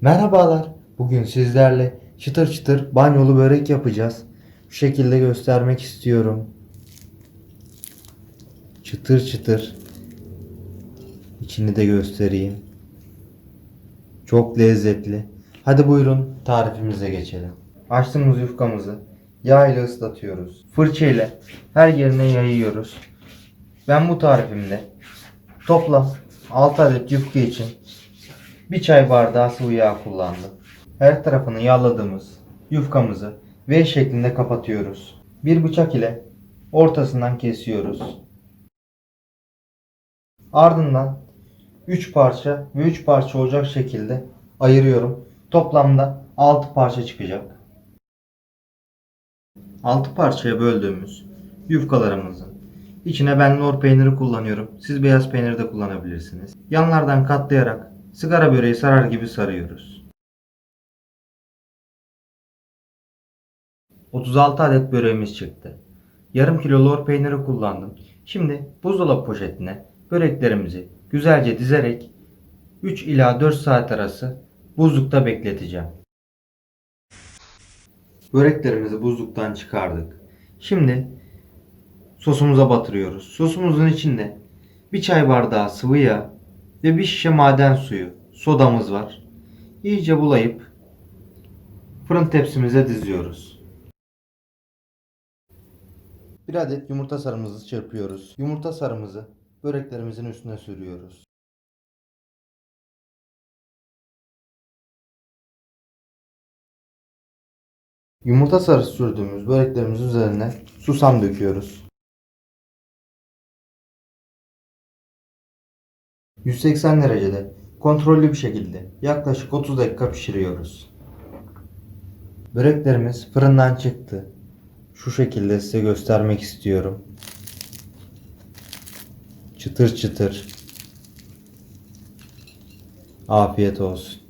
Merhabalar. Bugün sizlerle çıtır çıtır banyolu börek yapacağız. Şu şekilde göstermek istiyorum. Çıtır çıtır. İçini de göstereyim. Çok lezzetli. Hadi buyurun tarifimize geçelim. Açtığımız yufkamızı yağ ile ıslatıyoruz. Fırça ile her yerine yayıyoruz. Ben bu tarifimde toplam 6 adet yufka için bir çay bardağı sıvı yağ kullandım. Her tarafını yağladığımız yufkamızı V şeklinde kapatıyoruz. Bir bıçak ile ortasından kesiyoruz. Ardından 3 parça ve 3 parça olacak şekilde ayırıyorum. Toplamda 6 parça çıkacak. 6 parçaya böldüğümüz yufkalarımızın içine ben lor peyniri kullanıyorum. Siz beyaz peynir de kullanabilirsiniz. Yanlardan katlayarak sigara böreği sarar gibi sarıyoruz. 36 adet böreğimiz çıktı. Yarım kilo lor peyniri kullandım. Şimdi buzdolabı poşetine böreklerimizi güzelce dizerek 3 ila 4 saat arası buzlukta bekleteceğim. Böreklerimizi buzluktan çıkardık. Şimdi sosumuza batırıyoruz. Sosumuzun içinde bir çay bardağı sıvı yağ ve bir şişe maden suyu, sodamız var. İyice bulayıp fırın tepsimize diziyoruz. Bir adet yumurta sarımızı çırpıyoruz. Yumurta sarımızı böreklerimizin üstüne sürüyoruz. Yumurta sarısı sürdüğümüz böreklerimizin üzerine susam döküyoruz. 180 derecede kontrollü bir şekilde yaklaşık 30 dakika pişiriyoruz. Böreklerimiz fırından çıktı. Şu şekilde size göstermek istiyorum. Çıtır çıtır. Afiyet olsun.